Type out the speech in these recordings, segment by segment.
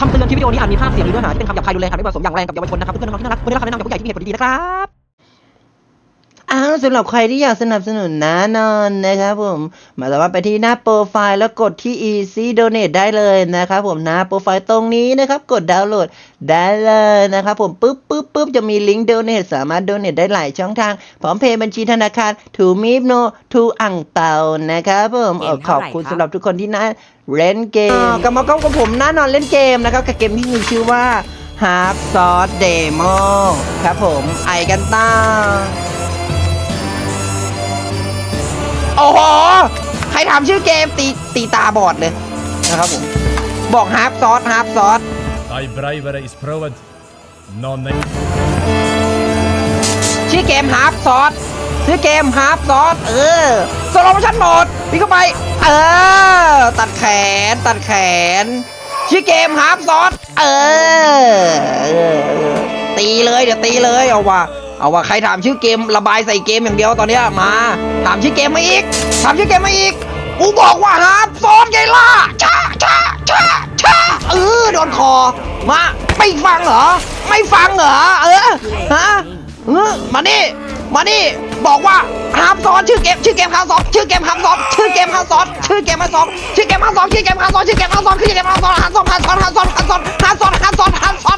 คำเตือนคลิปวิดีโอนี้อาจมีภาพเสียงหรือเนื้อหาที่เป็นคำหยาบคายรุนแรงไม่เหมาะสมอย่างแรงกับเยาวชนนะครับเพื่อนๆน้องๆที่น่ารักวันนี้รับคำแนะนำจากผู้ใหญ่ที่มีเหตุผลดีๆนะครับ อ้าวสำหรับใครที่อยากสนับสนุนนะนอนนะครับผมหมายถึงว่าไปที่หน้าโปรไฟล์แล้วกดที่ easy donate ได้เลยนะครับผมหน้าโปรไฟล์ตรงนี้นะครับ กดดาวน์โหลดได้เลยนะครับผมปุ๊บปุ๊บปุ๊บจะมีลิงก์ donate สามารถ donate ได้หลายช่องทาง พร้อมเพย์บัญชีธนาคารถูมีบโนทูอ่างเปานะครับผมเกขอบคุณสำหรับทุกคนที่นะเล่นเกมกลับมาก้องกับผมน้านอนเล่นเกมนะครับกับเกมที่มีชื่อว่า Half s o r t Demo ครับผมไอกันต้า โอ้โห ใครทำชื่อเกมตีตีตาบอดเลยนะครับผม บอกฮาร์ปซอสฮาร์ปซอส Taj brajvere isproved, no ne... ชื่อเกมฮาร์ปซอสชื่อเกมฮาร์ปซอสเออสโลมชั่นโหมดวิ่เข้าไป เออ ตัดแขนตัดแขน ชื่อเกมฮาร์ปซอสเออ ตีเลยเดี๋ยวตีเลยเอาว่ะ เอาว่าใครถามชื่อเกมระบายใส่เกมอย่างเดียวตอนเนี้ยมา ถามชื่อเกมมาอีก ถามชื่อเกมมาอีก กูบอกว่าฮาร์ดซนไงล่ะช้าช้าช้าช้าเออโดนคอ มาไม่ฟังเหรอ ไม่ฟังเหรอ เออฮะเออมานี่มานี่บอกว่าฮาร์ดซนชื่อเกมชื่อเกมฮาร์ดซอนชื่อเกมฮาร์ดซอนชื่อเกมฮาร์ดซอนชื่อเกมฮาร์ดซอนชื่อเกมฮาร์ดซอนชื่อเกมฮาร์ดซอนชื่อเกมฮาร์ดซอนชื่อเกมฮาร์ดซอนฮาร์ดซนฮาร์ดซนฮาร์ดซนฮาร์ดซนฮาร์ดซนฮาร์ดโซน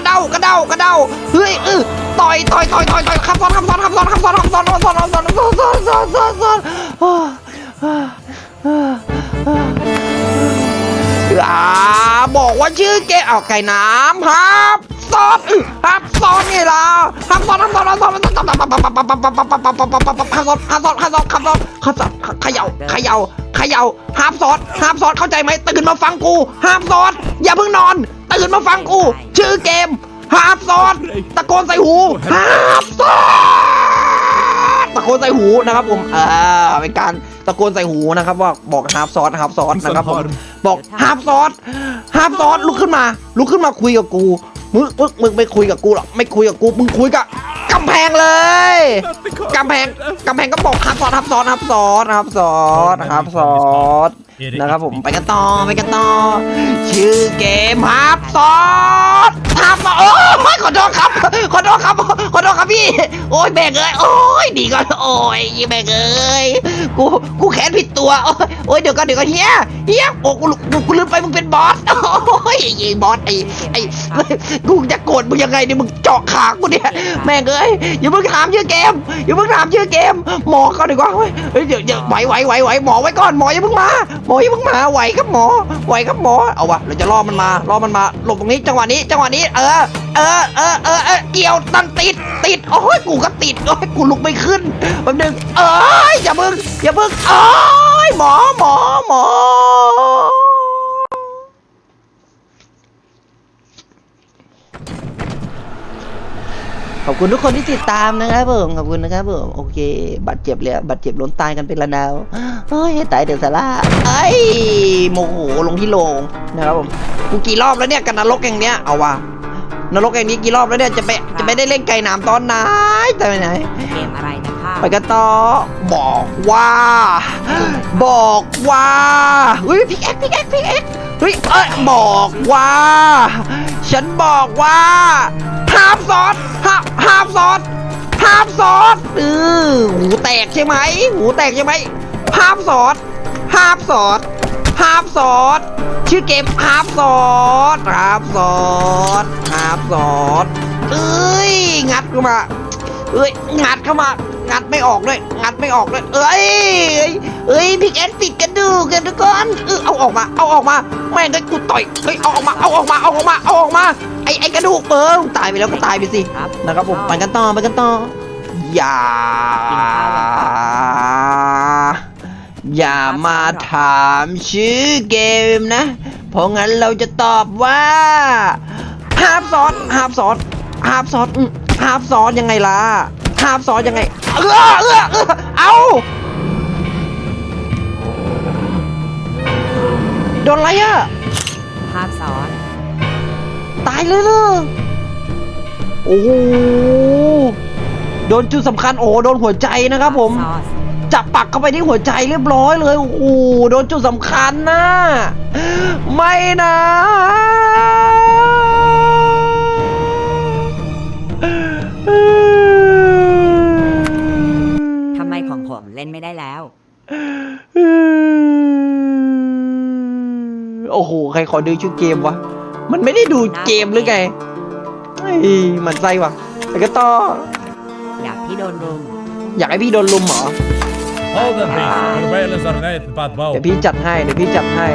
ด้ากระเด้ากระเด้าเฮ้ยเออต่อยต่อยต่อยต่อยต่อยทำซ้อขับซ้อนขับซ้อนขับซ้อนขับซ้อนขับซ้อนขับซ้อนขับซ้อนขับซ้อนขับซ้อนขับซ้อนขับซ้อนอ่าบอกว่าำซ้อเซ้อาซ้อน้อำครับซ้อนฮับซ้อนทำซ้อนี่ล่ะฮับซ้อนฮับซ้อนฮับซ้อนฮับซ้อนฮับซ้อนฮับซ้อนฮับซ้อนฮับซ้อนฮับซ้อนฮับซ้อนฮับซ้อนขยับขยับ ขย่าห้ามซ้อนห้ามซ้อนเข้าใจไหมตื่นมาฟังกูห้ามซ้อนอย่าเพิ่งนอน ตื่นมาฟังกู ชื่อเกมห้ามซ้อนตะโกนใส่หูห้ามซ้อนตะโกนใส่หูนะครับผมเออเป็นการตะโกนใส่หูนะครับ ว่าบอกห้ามซ้อนห้ามซ้อนนะครับผมบอกห้ามซ้อนห้ามซ้อนลุกขึ้นมา ลุกขึ้นมาคุยกับกูมึงมึงมึงไม่คุยกับกูหรอกไม่คุยกับกูมึงคุยกับกำแพงเลยกำแพงกำแพงก็บอกห้ามซ้อนห้ามซ้อนห้ามซ้อนห้ามซ้อนห้ามซ้อนนะครับผมไปกันต่อไปกันต่อชื่อเกมห้ามซ้อนห้ามซ้อนโอ้ยขอโทษครับขอโทษครับขอโทษครับพี่ โอ้ยแบกเอ้ยโอ้ยดีก่อนโอ้ยยี่แบกเอ้ยกูกูแขนผิดตัวโอ้ยโอ้ยเดี๋ยวก่อนเดี๋ยวก่อนเฮียเฮียโอ้กูกูกูลืมไปมึงเป็นบอสโอ้ยไอ้บอสไอ้ไอ้กูจะโกรธมึงยังไงเนี่ยมึงเจาะขากูเนี่ยแม่งเอ้ยอย่าเพิ่งถามชื่อเกมอย่าเพิ่งถามชื่อเกม หมอก่อนดีกว่าเฮ้ยเฮ้ยเดี๋ยวเดี๋ยวไหวไหวไหวไหวหมอไว้ก่อนหมออย่าเพิ่งมาหมออย่าเพิ่งมาไหวครับหมอไหวครับหมอเอาวะเราจะล่อมันมาล่อมันมาหลบตรงนี้จังหวะนี้จังหวะนี้ เออเออเออเออเออเกี่ยวตันติดติดโอ้ยกูก็ติดโอ้ยกูลุกไม่ขึ้นแป๊บนึงเอ้ยอย่าเพิ่งอย่าเพิ่งเอ้ยหมอหมอหมอ ขอบคุณทุกคนที่ติดตามนะครับผมขอบคุณนะครับผมโอเคบาดเจ็บเลยอะบาดเจ็บล้นตายกันเป็นระนาวเฮ้ยให้ตายเดือดสาระไอ้ยโมโหลงที่โลงนะครับผมกูกี่รอบแล้วเนี่ยกันนรกอย่างเนี้ยเอาว่ะนรกอย่างนี้กี่รอบแล้วเนี่ยจะไปจะไม่ได้เล่นไก่หนามตอนไหนแต่ไปไหนเกมอะไรนะคะไปกันต่อบอกว่า บอกว่าเฮ้ยพิกแอ็กพิกแอ็กพิกแอ็กเฮ้ยเอ้ยบอกว่า ฉันบอกว่า ห้ามซอสห้ามห้ามซอสห้ามซอสเออหูแตกใช่ไหมหูแตกใช่ไหมห้ามซอสห้ามซอสห้ามซอสชื่อเกมห้ามซอสห้ามซอสห้ามซอสเอ้ยงัดเข้ามาเอ้ยงัดเข้ามางัดไม่ออกด้วยงัดไม่ออกด้วยเอ้ยเอ้ยเอ้ยพิกแอนติดกระดูกันทุกคนเออเอาออกมาเอาออกมาแม่งได้กูต่อยเฮ้ยเอาออกมาเอาออกมาเอาออกมาเอาออกมา ไอไอกระดูกเปิงตายไปแล้วก็ตายไปสิครับนะครับผมไปกันต่อไปกันต่ออย่าอย่ามาถามชื่อเกมนะ เพราะงั้นเราจะตอบว่าฮาบซอสฮาบซอสฮาบซอสอืมฮาบซอสยังไงล่ะฮาร์ปซอสยังไงเออเออเออเอาโดนอะไรอะภาพซ้อน ตายเลยเลยโอ้โหโดนจุดสำคัญโอ้โหโดนหัวใจนะครับผมซอสจับปักเข้าไปที่หัวใจเรียบร้อยเลยโอ้โหโดนจุดสำคัญนะไม่นะทำไมของผมเล่นไม่ได้แล้ว โอ้โห ใครขอดูชื่อเกมวะ มันไม่ได้ดูเกมหรือไงเฮ้ยหมันไส้วะแต่ก็ต่ออยากที่โดนรุมอยากให้พี่โดนลุมเหรอ Hold them, please. Surveillance are net bad bow. เดี๋ยวพี่จัดให้เดี๋ยวพี่จัดให้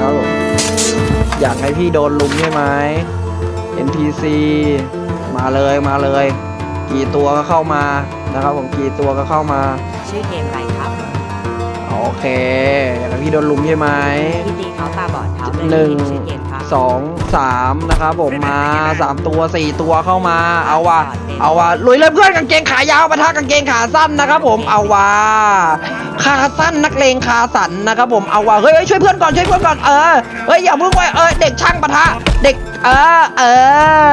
ครับผมอยากให้พี่โดนลุมใช่ไหม NPC มาเลยมาเลย กี่ตัวก็เข้ามานะครับผมกี่ตัวก็เข้ามา ชื่อเกมอะไรครับ โอเค อยากให้พี่โดนลุมใช่ไหมที่ตีเขาตาบอดเขาเลยหนึ่งเห็ชื่อเกมครับ สองสามนะครับผมมาสามตัวสี่ตัวเข้ามา เอาว่ะเอาว่ะลุยเลยเพื่อนกางเกงขายาวปะทะกางเกงขาสั้นนะครับผมเอาว่ะขาสั้นนักเลงขาสันนะครับผมเอาว่ะเฮ้ยเฮ้ยช่วยเพื่อนก่อนช่วยเพื่อนก่อนเออเฮ้ยอย่าเพิ่งไว้เออเด็กช่างปะทะเด็กเออเอ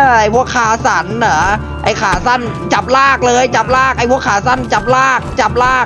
อไอพวกขาสันเหรอไอขาสั้นจับลากเลยจับลากไอพวกขาสั้นจับลากจับลาก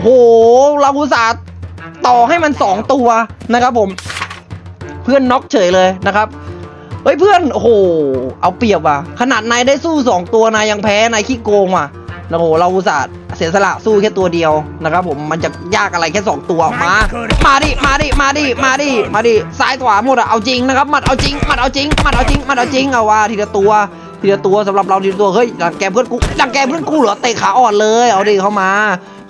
โหเราอุตส่าห์ต่อให้มันสองตัวนะครับผม เพื่อนน็อกเฉยเลยนะครับเฮ้ยเพื่อนโอ้โหเอาเปรียบว่ะขนาดนายได้สู้สองตัวนายยังแพ้นายขี้โกงว่ะโอ้โหเราอุตส่าห์เสียสละสู้แค่ตัวเดียวนะครับผมมันจะยากอะไรแค่สองตัวมา มาดิมาดิมาดิมาดิมาดิซ้ายขวาหมดอะเอาจริงนะครับมัดเอาจริงมัดเอาจริงมัดเอาจริงมัดเอาจริงเอาว่าทีละตัวทีละตัวสำหรับเราทีละตัวเฮ้ยดังแกเพื่อนกูดังแกเพื่อนกูเหรอเตะขาอ่อนเลย เอาดิเข้ามา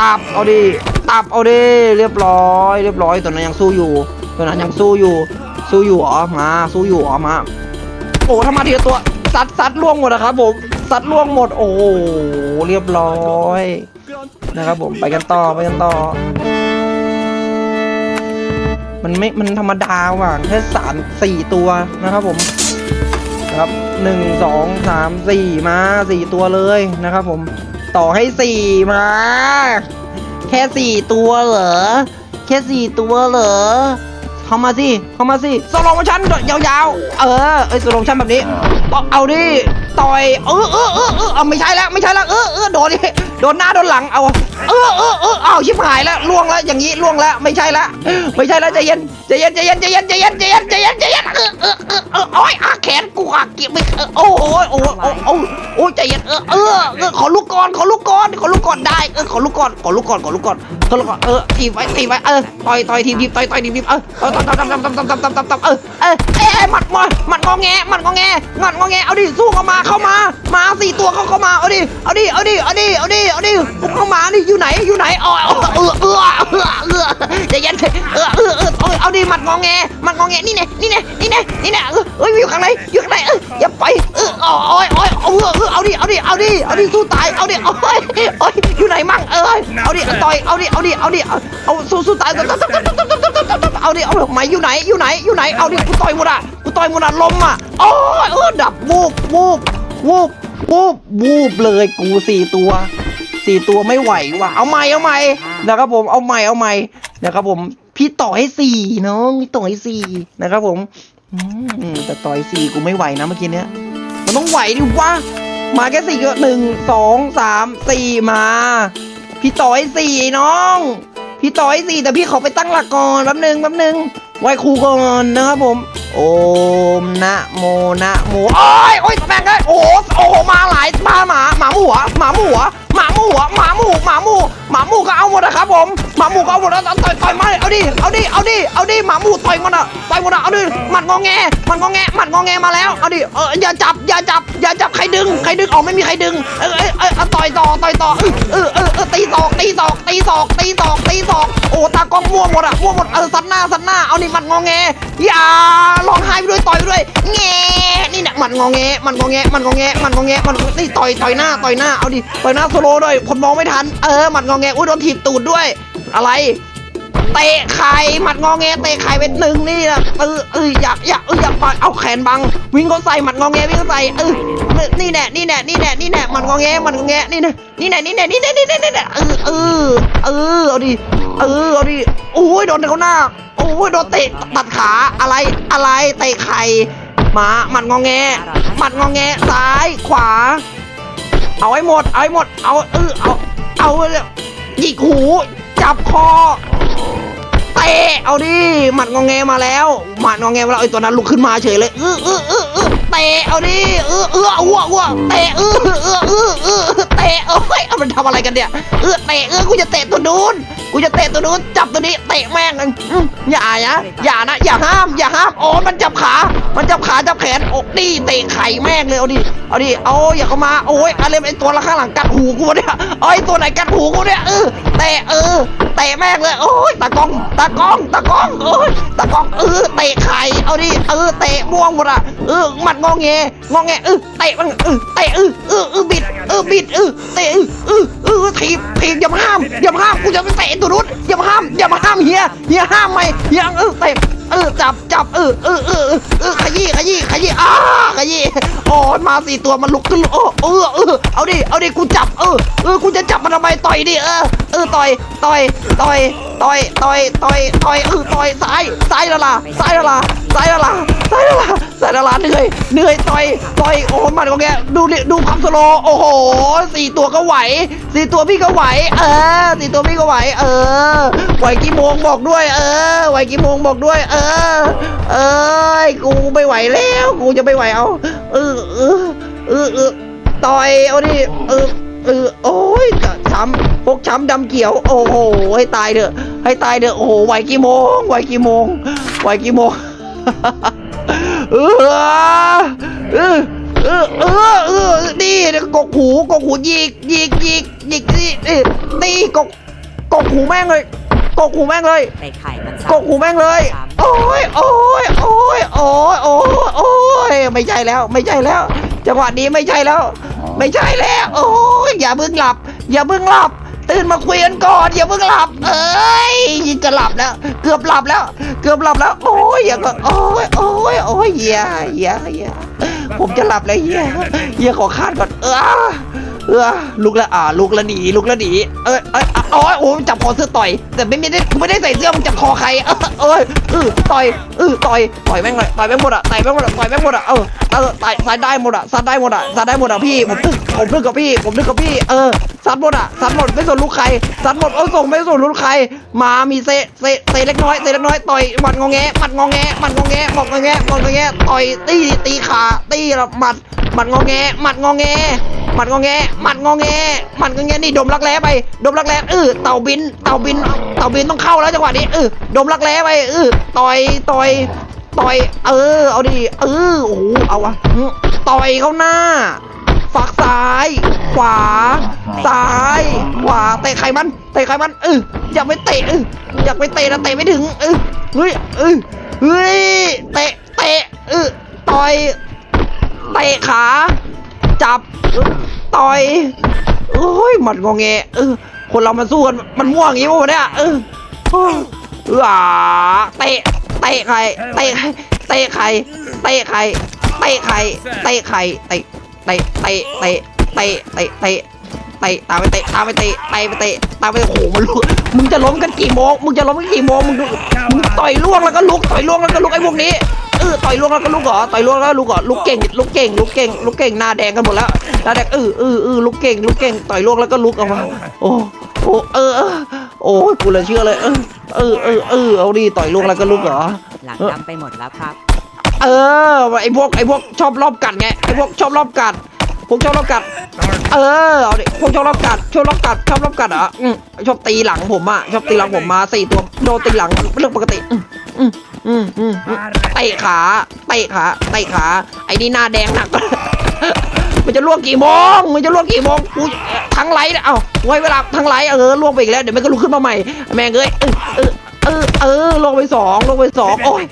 ตับเอาดิตับเอาดิเรียบร้อย เรียบร้อยตัวนั้นยังสู้อยู่ ตัวนั้นยังสู้อยู่ สู้อยู่เหรอมาสู้อยู่เหรอมาโอ้ถ้ามาทีตัวซัดซัดล่วงหมดนะครับผมซัดล่วงหมด โอ้โหเรียบร้อยนะครับผมไปกันต่อไปกันต่อ มันไม่มันธรรมดาว่ะแค่สามสี่ตัวนะครับผมนะครับหนึ่งสองสามสี่มาสี่ตัวเลยนะครับผม ต่อให้สี่มา แค่สี่ตัวเหรอ แค่สี่ตัวเหรอ เข้ามาสิ เข้ามาสิสโลโมชั่นยาวๆ เออ เอ้ยสโลโมชั่นแบบนี้ เอาเอาดิ ต่อยเออเออเออเออเอาไม่ใช่แล้วไม่ใช่แล้วเออเออโดนดิโดนหน้าโดนหลังเอาเออเออเออเอาชิบหายแล้วล่วงแล้วอย่างนี้ล่วงแล้วไม่ใช่และไม่ใช่แล้วใจเย็นใจเย็นใจเย็นใจเย็นใจเย็นใจเย็นใจเย็นใจเย็นเออเออเออเออโอ้ยอะแขนกูหักเกี่ยไม่เออโอ้โหโอ้โหโอ้โหโอ้ใจเย็นเออเออเออขอลูกก่อนขอลูกก่อนขอลูกก่อนได้เออขอลูกก่อนขอลูกก่อนขอลูกก่อนขอลูกก่อนเออทีไว้ทีไว้เออต่อยต่อยทีทีต่อยต่อยทีทีเออเออต่อยต่อยต่อยต่อยต่อยต่อยต่อยต่อยต่อยเออเออเอ้ยหมัดมอยหมัดงอแงหมัดงอแงหมัดงอแงเอาดิสู้เข้ามาเข้ามามาสี่ตัวเข้าเข้ามาเอาดิเอาดิเอาดิเอาดิเอาดิเอาดิบุกเข้ามาดิอยู่ไหนอยู่ไหนอ๋อเออเออเออเออเออใจเย็นเออเออเออเอาเอาดิหมัดงอแงหมัดงอแงนี่ไงนี่ไงนี่ไงนี่ไงเออเอ้ยอยู่ข้างในอยู่ข้างในเอออย่าไปเออโอ้ยโอ้ยเออเออเอาดิเอาดิเอาดิเอาดิสู้ตายเอาดิโอ้ยโอ้ยอยู่ไหนมั่งเออเอาดิต่อยเอาดิเอาดิเอาดิเอาเอาสู้สู้ตาย เอาดิเอาไหมอยู่ไหนอยู่ไหนอยู่ไหนเอาดิกูต่อยหมดอะกูต่อยหมดอะลมอะโอ้ยเออดับวูบวูบวูบวูบวูบเลยกูสี่ตัวสี่ตัวไม่ไหวว่ะเอาใหม่เอาใหม่นะครับผมเอาใหม่เอาใหม่นะครับผมพี่ต่อให้สี่น้องพี่ต่อให้สี่นะครับผมอืมแต่ต่อยสี่กูไม่ไหวนะเมื่อกี้เนี้ยมันต้องไหวดิวะมาแค่สี่ก็หนึ่งสองสามสี่มา พี่ต่อยสี่น้อง พี่ต่อยสิแต่พี่ขอไปตั้งหลักก่อนแป๊บนึงแป๊บนึงไหว้ครูก่อนนะครับผม โอมนะโมนะโมโอ้ยโอ้ยแม่งเลยโอ้โหโอ้โหมาหลายมาหมาหมาหมูหัวหมาหมูหัว หมาหมูหัวหมาหมูหมาหมูหมาหมูก็เอาหมดนะครับผมหมาหมูก็เอาหมดแล้วต่อยต่อยมาเอาดิเอาดิเอาดิเอาดิหมาหมูต่อยมันอะต่อยมันอะเอาดิหมัดงอแงหมัดงอแงหมัดงอแงมาแล้วเอาดิเอออย่าจับอย่าจับอย่าจับใครดึงใครดึงออกไม่มีใครดึงเออเออเออต่อยต่อต่อยต่อเออเออเออตีศอกตีศอกตีศอกตีศอกตีศอกโอ้ตากล้องมั่วหมดอะมั่วหมดเออสันหน้าสันหน้าเอานี่หมัดงอแงอย่าร้องไห้ไปด้วยต่อยไปด้วยแงนี่เนี่ยหมัดงอแงหมัดงอแงหมัดงอแงหมัดงอแงหมัดนี่ต่อยต่อยหน้าต่อยหน้าเอาดิต่อยหน้าโซโลด้วยคนมองไม่ทัน เออหมัดงอแงอุ้ยโดนถีบตูดด้วย อะไร เตะไข่หมัดงอแงเตะไข่เป็นหนึ่งนี่นะเออเอออยากอยากเอออยากปล่อยเอาแขนบัง วิ่งเขาใส่หมัดงอแงวิ่งเขาใส่เออนี่แน่นี่แน่นี่แน่นี่แน่หมัดงอแงหมัดงอแงนี่นะนี่แน่นี่แน่นี่แน่นี่แน่นี่แน่เออเออเออเอาดิเออเอาดิโอ้ยโดนเขาหน้าโอ้ยโดนเตะตัดขาอะไรอะไรเตะไข่หมาหมัดงอแงหมัดงอแงซ้ายขวา เอาให้หมด เอาให้หมด เอาเออเอา เอาเลยหยิกหู จับคอะเอาดิหมัดงองแงมาแล้วหมัดงองแงมาแล้วไอ้ตัวนั้นลุกขึ้นมาเฉยเลยเออเออเออเออเตะเอาดิเออเอออ้วกอ้วกเตะเออเออเออเออเตะเอ้ยมันทำอะไรกันเนี่ยเออเตะเออกูจะเตะตัวนู้นกูจะเตะตัวนู้นจับตัวนี้เตะแม่งอืมอย่านะอย่านะอย่าห้ามอย่าห้ามโอ้มันจับขา มันจับขาจับแขนโอ้นี่เตะไข่แม่งเลยเอาดิเอาดิเอาอย่าเข้ามาโอ้ยอะไรไอ้ตัวละข้างหลังกัดหูกูเนี่ยเอ้ยตัวไหนกัดหูกูเนี่ยเออเตะเออเตะแม่งเลยโอ้ยตากล้องตากล้องตะกล้องเออตะกล้องเออเตะไข่เอาดิเออเตะม่วงหมดอะเออมัดงอแงงอแงเออเตะมันเออเตะเออเออเออบิดเออบิดเออเตะเออเออเออถีบถีบอย่ามาห้ามอย่ามาห้ามกูจะไปเตะตัวนู้นอย่ามาห้ามอย่ามาห้ามเฮียเฮียห้ามไหมเฮียเออเตะ เออจับจับเออเออเออเออขยี้ขยี้ขยี้อ้าขยี้โอ้ยมาสี่ตัวมันลุกขึ้นโอ้เออเออเอาดิเอาดิกูจับเออเออกูจะจับมันทำไมต่อยดิเออเออต่อยต่อยต่อยต่อยต่อยต่อยต่อยเออต่อยซ้ายซ้ายละล่ะซ้ายละล่ะซ้ายละล่ะซ้ายละล่ะซ้ายละล่ะเหนื่อยเหนื่อยต่อยต่อยโอ้หมันก็แกดูดูความสโลโอ้โหสี่ตัวก็ไหวสี่ตัวพี่ก็ไหว เออสี่ตัวพี่ก็ไหว เออไหวกี่โมงบอกด้วย เออไหวกี่โมงบอกด้วย เออ เอ้ย กูไม่ไหวแล้ว กูจะไม่ไหวเอา เออเออเออเออต่อย เอาดิ เออเออโอ้ยช้ำพกช้ำดำเขียว โอ้โห ให้ตายเถอะ ให้ตายเถอะ โอ้โห ไหวกี่โมง ไหวกี่โมง ไหวกี่โมง เออเออเออเออเออนี่กกหูกกหูยิกยิกยิกยิกนี่นี่นี่กกกกหูแม่งเลย กกหูแม่งเลยเตะไข่มันกกหูแม่งเลย โอ้ยโอ้ยโอ้ยโอ้ยโอ้ยโอ้ยไม่ใช่แล้วไม่ใช่แล้ว จังหวะนี้ไม่ใช่แล้ว ไม่ใช่แล้ว โอ้ยอย่าเพิ่งหลับ อย่าเพิ่งหลับ ตื่นมาคุยกันก่อนอย่าเพิ่งหลับ เอ้ยจะหลับแล้ว เกือบหลับแล้ว เกือบหลับแล้ว โอ้ยอย่าก็โอ้ยโอ้ยโอ้ยเฮียเฮียเฮียผมจะหลับแล้วเฮียเฮียขอคาดก่อนเออ เออลุกแล้วอ่าลุกแล้วหนีลุกแล้วหนีเออเออเอ๋อโอ้ยจับคอเสื้อต่อย แต่ไม่ไม่ได้กูไม่ได้ใส่เสื้อมึงจับคอใครเออเอยเออต่อยเออต่อยต่อยแม่งเลยต่อยแม่งหมดอะต่อยแม่งหมดอะต่อยแม่งหมดอะเออเออต่อยซัดได้หมดอะซัดได้หมดอะซัดได้หมดอะพี่ผมตึกผมตึกกับพี่ ผมตึกกับพี่เออซัดหมดอะซัดหมดไม่สนลูกใครซัดหมดเออส่งไม่สนลูกใคร มามีเซเซเซเล็กน้อยเซเล็กน้อยต่อยหมัดงอแงหมัดงอแงหมัดงอแงหมัดงอแงหมัดงอแงต่อยตีตีขาตีหมัดหมัดงอแงหมัดงอแง หมัดงอแงหมัดงอแงหมัดงอแงนี่ดมรักแร้ไปดมรักแร้เออเต่าบินเต่าบินเต่าบินต้องเข้าแล้วจังหวะนี้เออดมรักแร้ไปเออต่อยต่อยต่อย เออ เอาดิเออโอ้โหเอาวะต่อยเข้าหน้าฝักซ้าย ขวา ซ้ายขวาเตะไขมันเตะไขมันเอออย่าไปเตะเอออยากไปเตะนะเตะไม่ถึงเออเฮ้ยเออเฮ้ยเตะเตะเออต่อยเตะขา จับ ต่อยโอ้ยหมัดงอแงเออคนเรามันสู้กันมันม่วงอย่างงี้วะเนี่ยเออโอ้ยเอออ่าเตะเตะใครเตะเตะใครเตะใครเตะใครเตะใครเตะเตะเตะเตะเตะเตะเตะเตะตามไปเตะตามไปเตะไปไปเตะตามไปโอ้โหมันลุกมึงจะล้มกันกี่โมงมึงจะล้มกันกี่โมงมึงมึงต่อยล่วงแล้วก็ลุกต่อยล่วงแล้วก็ลุกไอ้พวกนี้ อต่อยลวงแล้วก็ลุกเหรอต่อยลวงแล้วลุกเหรอลุกเก่งลุกเก่งลุกเก่งลุกเก่งหน้าแดงกันหมดแล้วหน้าแดงเออเออเออลุกเก่งลุกเก่งต่อยลวงแล้วก็ลุกออกมาโอ้โหเออโอ้กูเลยเชื่อเลยเออเออเออเอาดิต่อยลวงแล้วก็ลุกเหรอหลังดำไปหมดแล้วครับ เออไอพวกไอพวกชอบรอบกัดไงไอพวกชอบรอบกัดพวกชอบรอบกัด เออ เอาดิพวกชอบรอบกัด ชอบรอบกัด ชอบรอบกัดอะชอบตีหลังผมอะ ชอบตีหลังผมมาสี่ตัว โดนตีหลังเรื่องปกติ อืม อืมอืมเตะขาเตะขาเตะขาไอ้นี่หน้าแดงหนัก มันจะล่วงกี่โมงมันจะล่วงกี่โมงกูทั้งไลท์เอ้าไว้เวลาทั้งไลท์เออล่วงไปอีกแล้วเดี๋ยวมันก็ลุกขึ้นมาใหม่ แม่งเอ้ยเออเออเออลงไปสองลงไปสองโอ้ย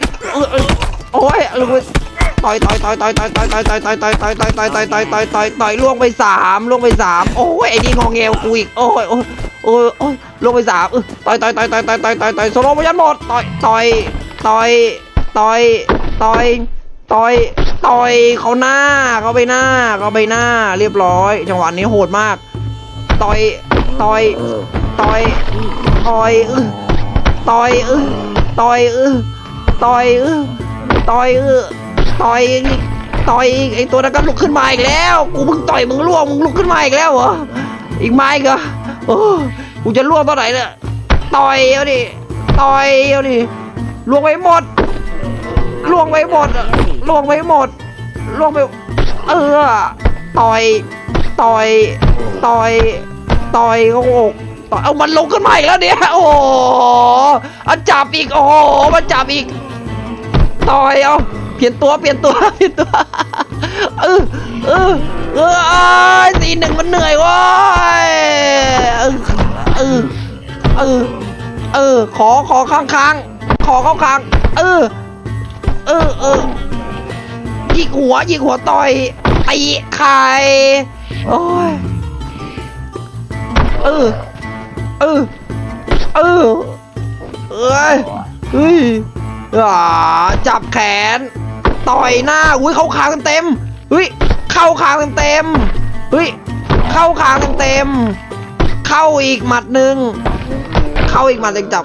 โอ้ยลงไปต่อยต่อยต่อยต่อยต่อยต่อยต่อยต่อยต่อยต่อยต่อยต่อยต่อยต่อยต่อยต่อยต่อยล่วงไปสามล่วงไปสามโอ้ยไอ้นี่งอแงกูอีกโอ้ยโอ้ยโอ้ยล่วงไปสามต่อยต่อยต่อยต่อยต่อยต่อยต่อยต่อยโซโลพยันหมดต่อยต่อย ต่อยต่อยต่อยต่อยต่อยเขาหน้าเขาไปหน้าเขาไปหน้า เรียบร้อย จังหวะนี้โหดมาก ต่อยต่อยต่อยต่อยเออต่อยเออต่อยเออต่อยเออต่อยเออต่อยต่อยไอตัวนั้นก็ลุกขึ้นมาอีกแล้ว กูเพิ่งต่อยมึงล่วงมึงลุกขึ้นมาอีกแล้วเหรออีกไม้เหอโอ้กูจะล่วงตอนไหนเนี่ยต่อยเอาดิต่อยเอาดิ ล่วงไว้หมดล่วงไว้หมดล่วงไว้หมดล่วงไปเออ ต่อย ต่อย ต่อย ต่อยเขาอกต่อยเอามันลงขึ้นมาอีกแล้วเนี่ย โอ้โหเอาจับอีก โอ้โหมันจับอีก ต่อยเอา เปลี่ยนตัว เปลี่ยนตัว เปลี่ยนตัว เออ เออ เออสีหนึ่งมันเหนื่อยว้ยเออ เออ เออ ขอ ขอค้างๆ ขอเข้าคางเออ เออเออยิกหัวยิกหัวต่อยตีไข่โอ้ยเออ เออ เออเอ้ยเฮ้ยอ่าจับแขน ต่อยหน้าอุ้ยเข้าคางเต็มเฮ้ยเข้าคางเต็มเฮ้ยเข้าคางเต็มเข้าอีกหมัดหนึ่งเข้าอีกหมัดหนึ่จับ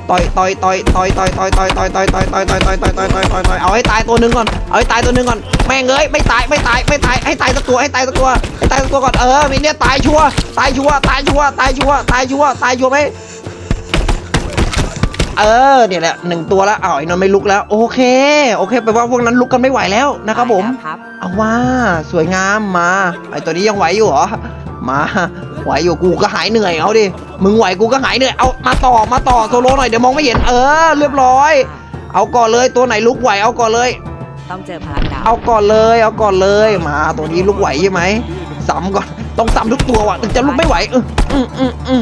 ต่อยต่อยต่อยต่อยต่อยต่อยต่อยต่อยต่อยต่อยต่อยต่อยต่อยต่อยต่อยต่อยต่อยต่อยเอาให้ตายตัวหนึ่งก่อนเอาให้ตายตัวหนึ่งก่อนแม่งเอ้ยไม่ตายไม่ตายไม่ตายให้ตายสักตัวให้ตายสักตัวให้ตายสักตัวก่อนเออมีเนี่ยตายชัวตายชัวตายชัวตายชัวตายชัวตายชัวไหม เออเนี่ยแหละหนึ่งตัวแล้วอ้าวไอ้นนท์ไม่ลุกแล้ว โอเค โอเคแปลว่าพวกนั้นลุกกันไม่ไหวแล้วนะครับผมไปแล้วครับ เอาว่าสวยงามมาไอตัวนี้ยังไหวอยู่เหรอมาไหวอยู่กูก็หายเหนื่อยเอาดิมึงไหวกูก็หายเหนื่อยเอามาต่อมาต่อโซโลหน่อยเดี๋ยวมองไม่เห็นเออ เรียบร้อย เอาก่อนเลยตัวไหนลุกไหวเอาก่อนเลย ต้องเจอพลังดาวเอาก่อนเลยเอาก่อนเลยมาตัวนี้ลุกไหวใช่ไหมซ้ำก่อนต้องซ้ำทุกตัวว่ะถึงจะลุกไม่ไหวอืมอืมอืมอืม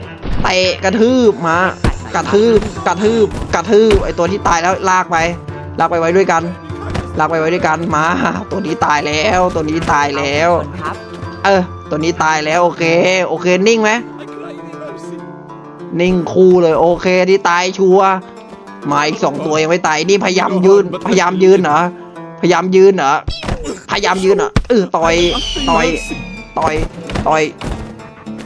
เตะกระทืบมากระทืบกระทืบกระทืบไอตัวที่ตายแล้วลากไป ลากไปไว้ด้วยกัน ลากไปไว้ด้วยกันมา ตัวนี้ตายแล้ว ตัวนี้ตายแล้ว เออ ตัวนี้ตายแล้วโอเค โอเคนิ่งไหมนิ่งคู่เลยโอเคที่ตายชัวมาอีกสองตัวยังไม่ตายนี่พยายามยืนพยายามยืนเหรอพยายามยืนเหรอพยายามยืนเหรอเออต่อยต่อยต่อยต่อย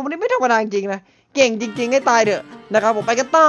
ผมนี่ไม่ธรรมดาจริงๆนะ เก่งจริง ๆ ให้ตายเถอะนะครับผมไปกันต่อ